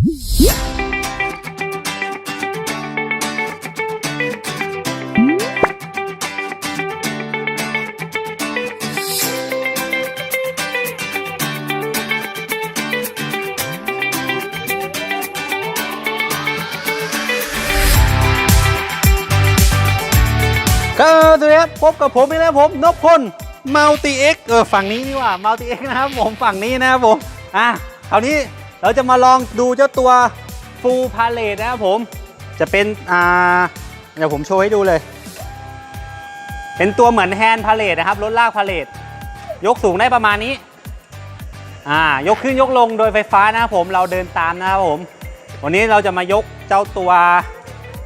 ก็สวัสดีครับพบกับผมนี่นะผมนพพลมัลติเอ็กเออฝั่งนี้นี่ว่ามัลติเอ็กนะครับผมฝั่งนี้นะครับผมอะคราวนี้ เราจะมาลองดูเจ้าตัวฟูลพาเลตนะครับผม จะเป็นอ่าเดี๋ยวผมโชว์ให้ดูเลย เป็นตัวเหมือนแฮนด์พาเลตนะครับรถลากพาเลตยกสูงได้ประมาณนี้อ่ายกขึ้นยกลงโดยไฟฟ้านะครับผมเราเดินตามนะครับผม วันนี้เราจะมายกเจ้าตัว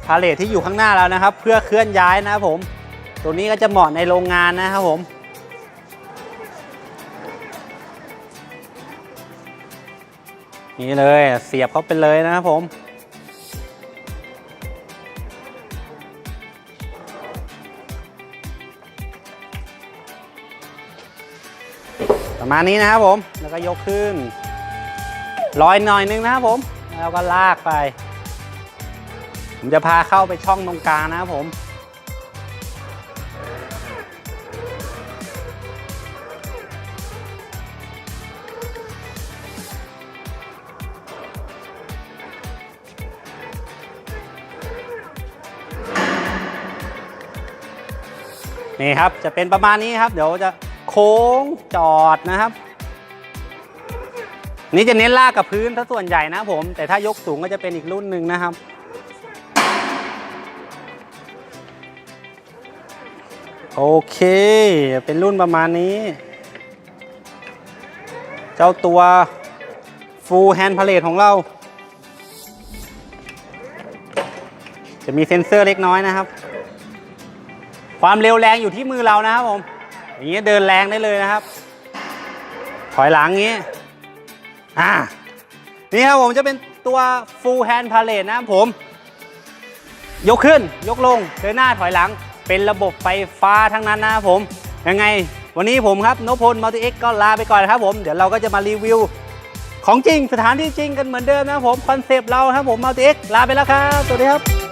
พาเลทที่อยู่ข้างหน้าแล้วนะครับ เพื่อเคลื่อนย้ายนะครับผม ตัวนี้ก็จะเหมาะในโรงงานนะครับผม นี่เลยเสียบเข้าไปเลยนะครับผม ประมาณนี้นะครับผม แล้วก็ยกขึ้นลอยหน่อยนึงนะครับผม แล้วก็ลากไป ผมจะพาเข้าไปช่องตรงกลางนะครับผม นี่ครับจะเป็นประมาณนี้ครับ เดี๋ยวจะโค้งจอดนะครับ นี่จะเน้นลากกับพื้นถ้าส่วนใหญ่นะผม แต่ถ้ายกสูงก็จะเป็นอีกรุ่นหนึ่งนะครับ โอเค เป็นรุ่นประมาณนี้ เจ้าตัว Full Hand pallet ของเรา จะมีเซ็นเซอร์เล็กน้อยนะครับ ความเร็วแรงอยู่ที่มือเรานะครับผม อย่างนี้เดินแรงได้เลยนะครับ ถอยหลังงี้ อ่า นี่ครับผมจะเป็นตัว full hand palette นะครับผม ยกขึ้น ยกลง เดินหน้าถอยหลัง เป็นระบบไฟฟ้าทั้งนั้นนะครับผม ยังไง วันนี้ผมครับนพพลมัลติเอ็กก็ลาไปก่อนนะครับผม เดี๋ยวเราก็จะมารีวิว ของจริงสถานที่จริงกันเหมือนเดิมนะครับผม คอนเซปต์เราครับผมมัลติเอ็กลาไปแล้วครับ สวัสดีครับ